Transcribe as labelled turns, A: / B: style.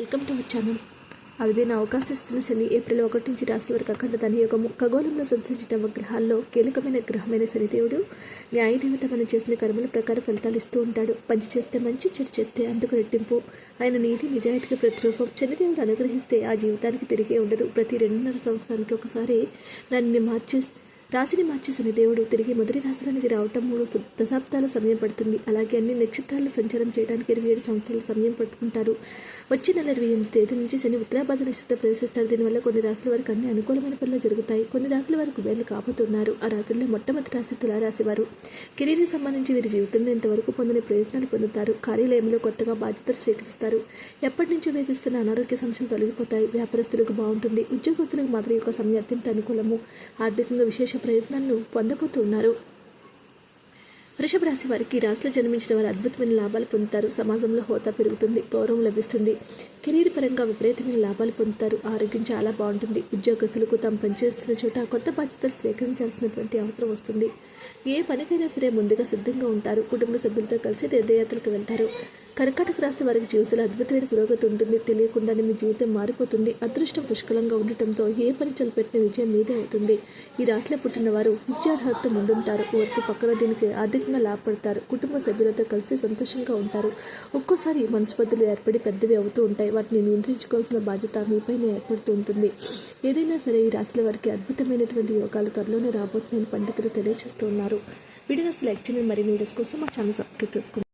A: Welcome to channel. అరుదైన అవకాశం ఇస్తున్న శని ఏప్రిల్ ఒకటి నుంచి రాశి వరకు అఖండ దాని యొక్క ఖగోళంలో సంచరించిన గ్రహాల్లో కీలకమైన గ్రహమైన శనిదేవుడు న్యాయదేవత మనం చేసిన కర్మల ప్రకారం ఫలితాలు ఇస్తూ ఉంటాడు. పంచి చేస్తే మంచి చెడు చేస్తే అందుకు రెట్టింపు. ఆయన నీతి నిజాయితీకి ప్రతిరూపం. శనిదేవుడు అనుగ్రహిస్తే ఆ జీవితానికి తిరిగే ఉండదు. ప్రతి రెండున్నర సంవత్సరానికి ఒకసారి దానిని మార్చే రాశిని మార్చేసిన శనిదేవుడు తిరిగి మొదటి రాశిలోనికి రావటం మూడు దశాబ్దాల సమయం పడుతుంది. అలాగే అన్ని నక్షత్రాలు సంచారం చేయడానికి ఇరవై ఏడు సంవత్సరాల సమయం పట్టుకుంటారు. వచ్చే నెల ఇరవై ఎనిమిది తేదీ నుంచి శని ఉత్తరాభాద నక్షత్రం ప్రవేశిస్తారు. దీనివల్ల కొన్ని రాశుల వారికి అన్ని అనుకూలమైన పనులు జరుగుతాయి. కొన్ని రాశుల వారికి వేలు కాబోతున్నారు. ఆ రాశుల్లో మొట్టమొదటి రాశి తులారాశి వారు. కెరీర్కి సంబంధించి వీరి జీవితంలో ఇంతవరకు పొందిన ప్రయత్నాలు పొందుతారు. కార్యాలయంలో కొత్తగా బాధ్యతలు స్వీకరిస్తారు. ఎప్పటి నుంచో వేధిస్తున్న అనారోగ్య సమస్యలు తొలగిపోతాయి. వ్యాపారస్తులకు బాగుంటుంది. ఉద్యోగస్తులకు మాత్రం యొక్క సమయం అత్యంత అనుకూలము. ఆర్థికంగా విశేష ప్రయత్నాలను పొందబోతున్నారు. వృషభ రాశి వారికి రాశిలో జన్మించిన వారు అద్భుతమైన లాభాలు పొందుతారు. సమాజంలో హోదా పెరుగుతుంది గౌరవం లభిస్తుంది. కెరీర్ పరంగా విపరీతమైన లాభాలు పొందుతారు. ఆరోగ్యం చాలా బాగుంటుంది. ఉద్యోగస్తులకు తాము పనిచేస్తున్న చోట కొత్త బాధ్యతలు స్వీకరించాల్సినటువంటి అవసరం వస్తుంది. ఏ పనికైనా సరే ముందుగా సిద్ధంగా ఉంటారు. కుటుంబ సభ్యులతో కలిసి తీర్థయాత్రలకు వెళ్తారు. కర్కాటక రాశి వారికి జీవితంలో అద్భుతమైన పురోగతి ఉంటుంది. తెలియకుండానే మీ జీవితం మారిపోతుంది. అదృష్టం పుష్కలంగా ఉండటంతో ఏ పని తలపెట్టిన విజయం మీదే అవుతుంది. ఈ రాశిలో పుట్టిన వారు విద్యార్హత ముందుంటారు. ఓర్పు పక్కన దీనికి ఆర్థికంగా లాభపడతారు. కుటుంబ సభ్యులతో కలిసి సంతోషంగా ఉంటారు. ఒక్కోసారి మనస్పర్ధలు ఏర్పడి పెద్దవి అవుతూ ఉంటాయి. వాటిని నియంత్రించుకోవాల్సిన బాధ్యత మీపైన ఏర్పడుతూ ఉంటుంది. ఏదైనా సరే ఈ రాశుల వారికి అద్భుతమైనటువంటి యోగాలు త్వరలోనే రాబోతున్నాయని పండితులు తెలియజేస్తున్నారు వీడియోస్ లైక్ చేయండి. మరిన్ని వీడియోస్ కోసం మా ఛానల్ సబ్స్క్రైబ్ చేసుకోండి.